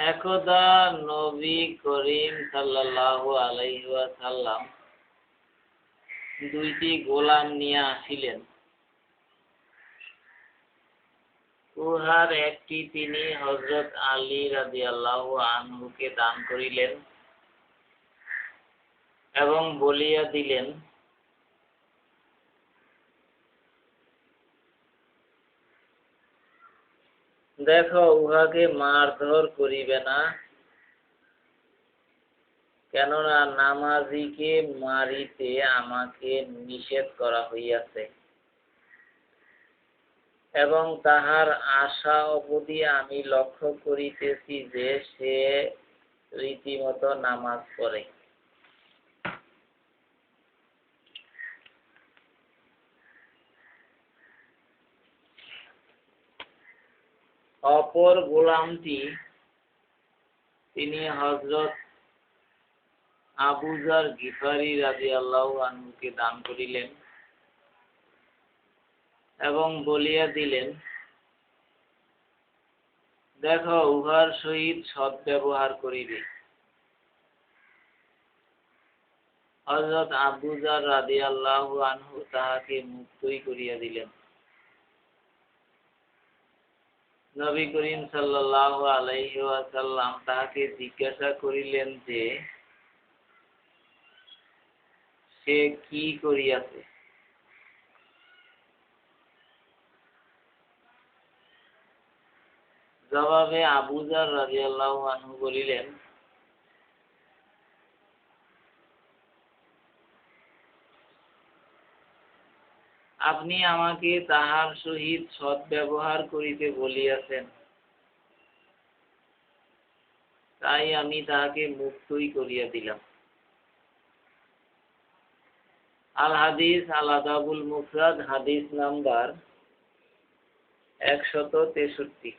একদা নবী করিম সাল্লাল্লাহু আলাইহি ওয়াসাল্লাম দুইটি গোলাম নিয়ে আসিলেন। উহার একটি তিনি হযরত আলী রাদিয়াল্লাহু আনহুকে দান করিলেন এবং বলিয়া দিলেন দেখো, উহাকে মারধর করিবে না। কেননা নামাজিকে মারিতে আমাকে নিষেধ করা হইয়াছে। এবং তাহার আশা অবধি আমি লক্ষ্য করিতেছি যে সে রীতিমতো নামাজ পড়ে। অপর গোলামটি তিনি হজরত আবুজার গিফারি রাদিয়াল্লাহু আনহুকে দান করিলেন এবং বলিয়া দিলেন, দেখো, উহার সহিত সদ্ব্যবহার করিবে। হযরত আবুজার রাদিয়াল্লাহু আনহু তাহাকে মুক্তই করিয়া দিলেন। নবী করিম সাল্লাহ আলাইসাল্লাম তাহাকে জিজ্ঞাসা করিলেন যে, সে কি করিয়াছে? জবাবে আবুজার রাজিয়াল্লাহ আনহু বলিলেন আপনি আমাকে তাহার সহিত সদ্ব্যবহার করিতে বলিয়াছেন। তাই আমি তাহাকে মুক্তই করিয়া দিলাম। আল হাদিস আল আদাবুল মুফরাদ, হাদিস নাম্বার একশত তেষট্টি।